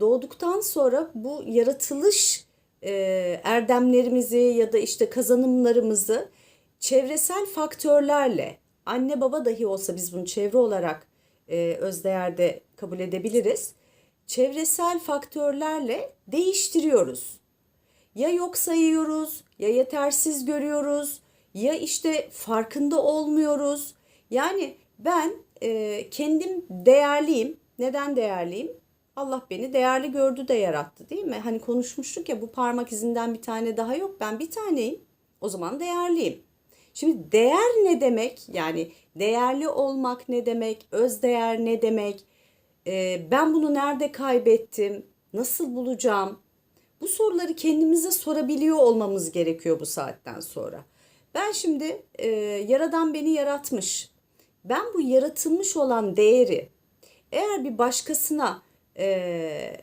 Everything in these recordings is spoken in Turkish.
doğduktan sonra bu yaratılış e, erdemlerimizi ya da işte kazanımlarımızı çevresel faktörlerle anne baba dahi olsa biz bunu çevre olarak e, özdeğerde kabul edebiliriz. Çevresel faktörlerle değiştiriyoruz. Ya yok sayıyoruz, ya yetersiz görüyoruz, ya işte farkında olmuyoruz. Yani ben e, kendim değerliyim. Neden değerliyim? Allah beni değerli gördü de yarattı değil mi? Hani konuşmuştuk ya bu parmak izinden bir tane daha yok. Ben bir taneyim. O zaman değerliyim. Şimdi değer ne demek? Yani değerli olmak ne demek? Özdeğer ne demek? Ee, ben bunu nerede kaybettim? Nasıl bulacağım? Bu soruları kendimize sorabiliyor olmamız gerekiyor bu saatten sonra. Ben şimdi e, Yaradan beni yaratmış. Ben bu yaratılmış olan değeri eğer bir başkasına e,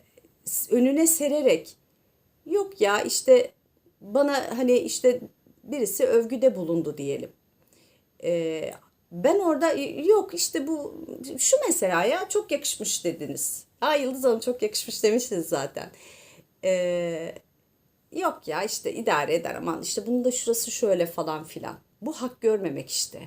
önüne sererek yok ya işte bana hani işte birisi övgüde bulundu diyelim. E, ben orada yok işte bu şu mesela ya çok yakışmış dediniz. Aa Yıldız Hanım çok yakışmış demişsiniz zaten. E, yok ya işte idare eder aman işte bunun da şurası şöyle falan filan. Bu hak görmemek işte.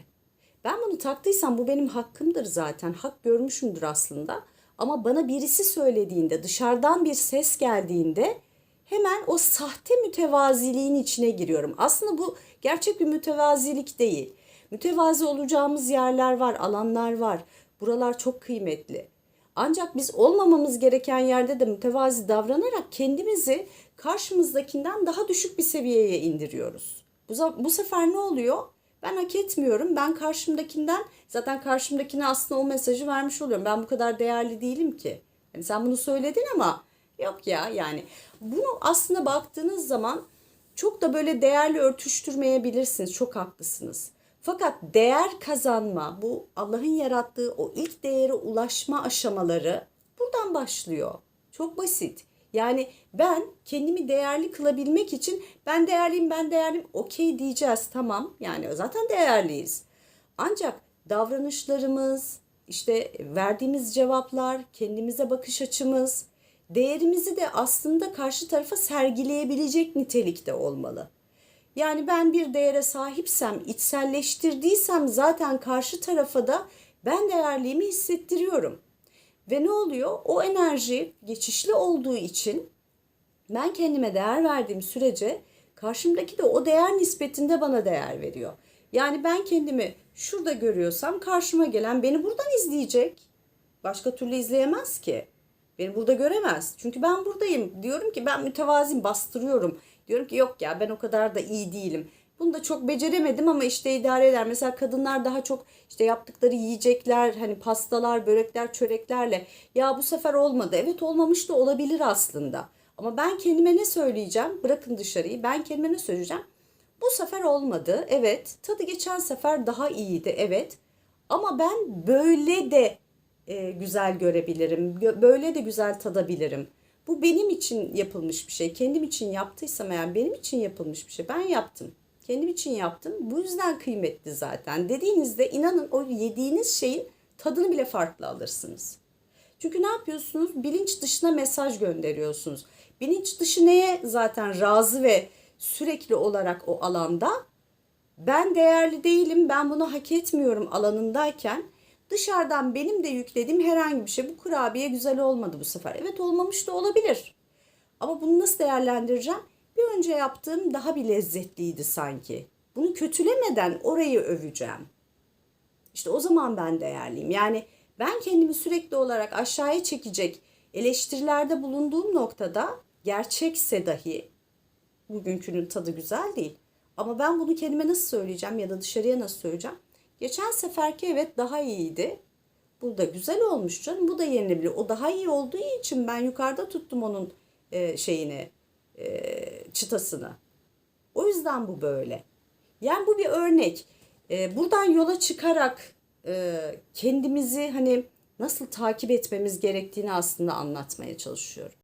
Ben bunu taktıysam bu benim hakkımdır zaten. Hak görmüşümdür aslında. Ama bana birisi söylediğinde, dışarıdan bir ses geldiğinde hemen o sahte mütevaziliğin içine giriyorum. Aslında bu gerçek bir mütevazilik değil. Mütevazi olacağımız yerler var, alanlar var. Buralar çok kıymetli. Ancak biz olmamamız gereken yerde de mütevazi davranarak kendimizi karşımızdakinden daha düşük bir seviyeye indiriyoruz. Bu, bu sefer ne oluyor? Ben hak etmiyorum. Ben karşımdakinden zaten karşımdakine aslında o mesajı vermiş oluyorum. Ben bu kadar değerli değilim ki. Yani sen bunu söyledin ama yok ya yani. Bunu aslında baktığınız zaman çok da böyle değerli örtüştürmeyebilirsiniz. Çok haklısınız. Fakat değer kazanma, bu Allah'ın yarattığı o ilk değere ulaşma aşamaları buradan başlıyor. Çok basit. Yani ben kendimi değerli kılabilmek için ben değerliyim, ben değerliyim, okey diyeceğiz tamam. Yani zaten değerliyiz. Ancak davranışlarımız, işte verdiğimiz cevaplar, kendimize bakış açımız, değerimizi de aslında karşı tarafa sergileyebilecek nitelikte olmalı. Yani ben bir değere sahipsem, içselleştirdiysem zaten karşı tarafa da ben değerliğimi hissettiriyorum. Ve ne oluyor? O enerji geçişli olduğu için ben kendime değer verdiğim sürece karşımdaki de o değer nispetinde bana değer veriyor. Yani ben kendimi şurada görüyorsam karşıma gelen beni buradan izleyecek. Başka türlü izleyemez ki. Beni burada göremez. Çünkü ben buradayım. Diyorum ki ben mütevaziyim, bastırıyorum. Diyorum ki yok ya ben o kadar da iyi değilim. Bunu da çok beceremedim ama işte idare eder. Mesela kadınlar daha çok işte yaptıkları yiyecekler, hani pastalar, börekler, çöreklerle ya bu sefer olmadı. Evet olmamış da olabilir aslında. Ama ben kendime ne söyleyeceğim? Bırakın dışarıyı. Ben kendime ne söyleyeceğim? Bu sefer olmadı. Evet. Tadı geçen sefer daha iyiydi. Evet. Ama ben böyle de e, güzel görebilirim. Böyle de güzel tadabilirim. Bu benim için yapılmış bir şey. Kendim için yaptıysam eğer benim için yapılmış bir şey. Ben yaptım. Kendim için yaptım. Bu yüzden kıymetli zaten. Dediğinizde inanın o yediğiniz şeyin tadını bile farklı alırsınız. Çünkü ne yapıyorsunuz? Bilinç dışına mesaj gönderiyorsunuz. Bilinç dışı neye zaten razı ve sürekli olarak o alanda? Ben değerli değilim, ben bunu hak etmiyorum alanındayken dışarıdan benim de yüklediğim herhangi bir şey bu kurabiye güzel olmadı bu sefer. Evet olmamış da olabilir. Ama bunu nasıl değerlendireceğim? Bir önce yaptığım daha bir lezzetliydi sanki. Bunu kötülemeden orayı öveceğim. İşte o zaman ben değerliyim. Yani ben kendimi sürekli olarak aşağıya çekecek eleştirilerde bulunduğum noktada gerçekse dahi bugünkünün tadı güzel değil. Ama ben bunu kendime nasıl söyleyeceğim ya da dışarıya nasıl söyleyeceğim? Geçen seferki evet daha iyiydi. Bu da güzel olmuş canım. Bu da yenilebilir. O daha iyi olduğu için ben yukarıda tuttum onun e, şeyini, e, çıtasını. O yüzden bu böyle. Yani bu bir örnek. E, buradan yola çıkarak e, kendimizi hani nasıl takip etmemiz gerektiğini aslında anlatmaya çalışıyorum.